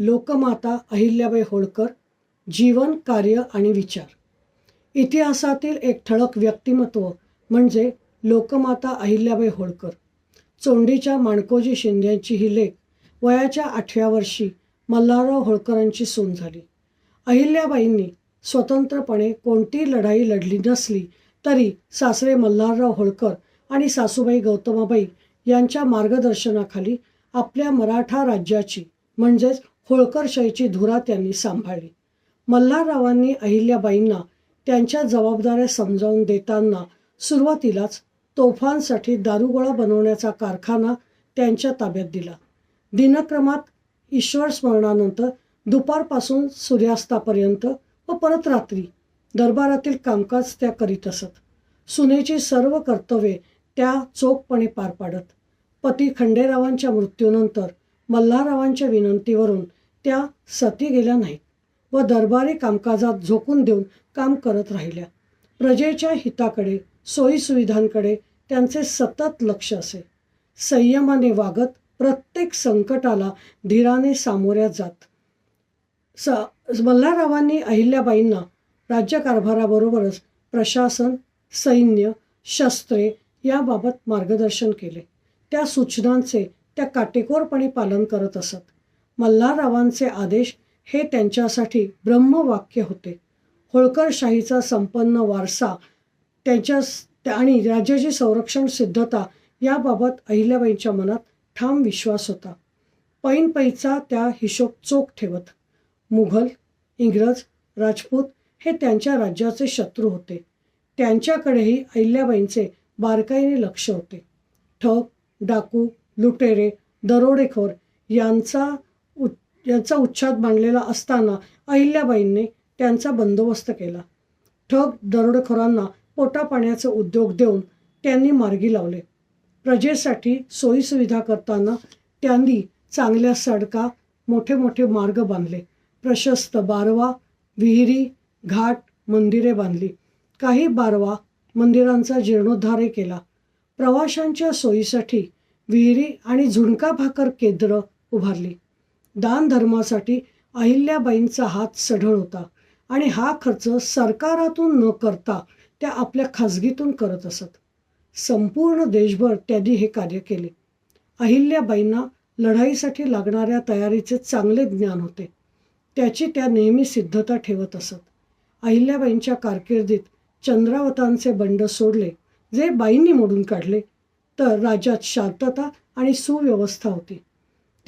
लोकमाता अहिल्याबाई होळकर जीवन कार्य आणि विचार. इतिहासातील एक ठळक व्यक्तिमत्व म्हणजे लोकमाता अहिल्याबाई होळकर. चोंडीच्या माणकोजी शिंद्यांची ही लेख वयाच्या आठव्या वर्षी मल्हारराव होळकरांची सून झाली. अहिल्याबाईंनी स्वतंत्रपणे कोणती लढाई लढली नसली तरी सासरे मल्हारराव होळकर आणि सासूबाई गौतमाबाई यांच्या मार्गदर्शनाखाली आपल्या मराठा राज्याची म्हणजेच होळकरशाहीची धुरा त्यांनी सांभाळली. मल्हाररावांनी अहिल्याबाईंना त्यांच्या जबाबदाऱ्या समजावून देताना सुरुवातीलाच तोफांसाठी दारुगोळा बनवण्याचा कारखाना त्यांच्या ताब्यात दिला. दिनक्रमात ईश्वर स्मरणानंतर दुपारपासून सूर्यास्तापर्यंत व परत रात्री दरबारातील कामकाज त्या करीत असत. सुनेची सर्व कर्तव्ये त्या चोखपणे पार पाडत. पती खंडेरावांच्या मृत्यूनंतर मल्हाररावांच्या विनंतीवरून त्या सती गेल्या नाहीत व दरबारी कामकाजात झोकून देऊन काम करत राहिल्या. प्रजेच्या हिताकडे सोयीसुविधांकडे त्यांचे सतत लक्ष असे. संयमाने वागत प्रत्येक संकटाला धीराने सामोऱ्या जात. स मल्हाररावांनी अहिल्याबाईंना राज्यकारभाराबरोबरच प्रशासन सैन्य शस्त्रे याबाबत मार्गदर्शन केले. त्या सूचनांचे त्या काटेकोरपणे पालन करत असत. मल्हाररावांचे आदेश हे त्यांच्यासाठी ब्रह्मवाक्य होते. होळकरशाहीचा संपन्न वारसा त्यांच्या आणि राज्याची संरक्षण सिद्धता याबाबत अहिल्याबाईंच्या मनात ठाम विश्वास होता. पैनपैचा त्या हिशोब चोख ठेवत. मुघल इंग्रज राजपूत हे त्यांच्या राज्याचे शत्रू होते. त्यांच्याकडेही अहिल्याबाईंचे बारकाईने लक्ष होते. ठग डाकू लुटेरे दरोडेखोर यांचा यांचा उच्छाद मांडलेला असताना अहिल्याबाईंनी त्यांचा बंदोबस्त केला. ठग दरोडेखोरांना पोटापाण्याचे उद्योग देऊन त्यांनी मार्गी लावले. प्रजेसाठी सोयीसुविधा करताना त्यांनी चांगल्या सडका मोठे मोठे मार्ग बांधले. प्रशस्त बारवा विहिरी घाट मंदिरे बांधली. काही बारवा मंदिरांचा जीर्णोद्धारही केला. प्रवाशांच्या सोयीसाठी विहिरी आणि झुणका भाकर केंद्र उभारली. दानधर्मासाठी अहिल्याबाईंचा हात सढळ होता आणि हा खर्च सरकारातून न करता त्या आपल्या खाजगीतून करत असत. संपूर्ण देशभर त्यांनी हे कार्य केले. अहिल्याबाईंना लढाईसाठी लागणाऱ्या तयारीचे चांगले ज्ञान होते. त्याची त्या नेहमी सिद्धता ठेवत असत. अहिल्याबाईंच्या कारकिर्दीत चंद्रावतांचे बंड सोडले जे बाईंनी मोडून काढले तर राज्यात शांतता आणि सुव्यवस्था होती.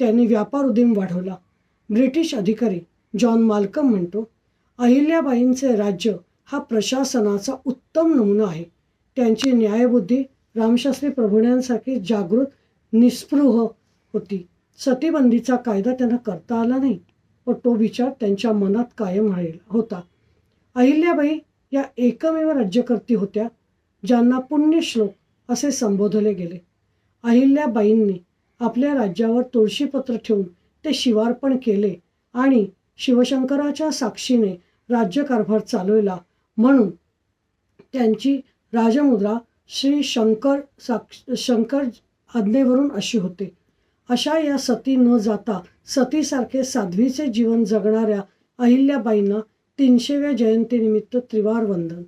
त्यांनी व्यापार उदीम वाढवला. ब्रिटिश अधिकारी जॉन माल्कम म्हणतो अहिल्याबाईंचे राज्य हा प्रशासनाचा उत्तम नमुना आहे. त्यांची न्यायबुद्धी रामशास्त्री प्रभुण्यांसारखी जागृत निस्पृह होती. सतीबंदीचा कायदा त्यांना करता आला नाही. व तो विचार त्यांच्या मनात कायम राहिला होता. अहिल्याबाई या एकमेव राज्यकर्ती होत्या ज्यांना पुण्यश्लोक असे संबोधले गेले. अहिल्याबाईंनी आपल्या राज्यावर तुळशीपत्र ठेवून ते शिवार्पण केले आणि शिवशंकराच्या साक्षीने राज्यकारभार चालविला म्हणून त्यांची राजमुद्रा श्री शंकर साक्ष शंकर आज्ञेवरून अशी होते. अशा या सती न जाता सतीसारखे साध्वीचे जीवन जगणाऱ्या अहिल्याबाईंना तीनशेव्या जयंतीनिमित्त त्रिवार वंदन.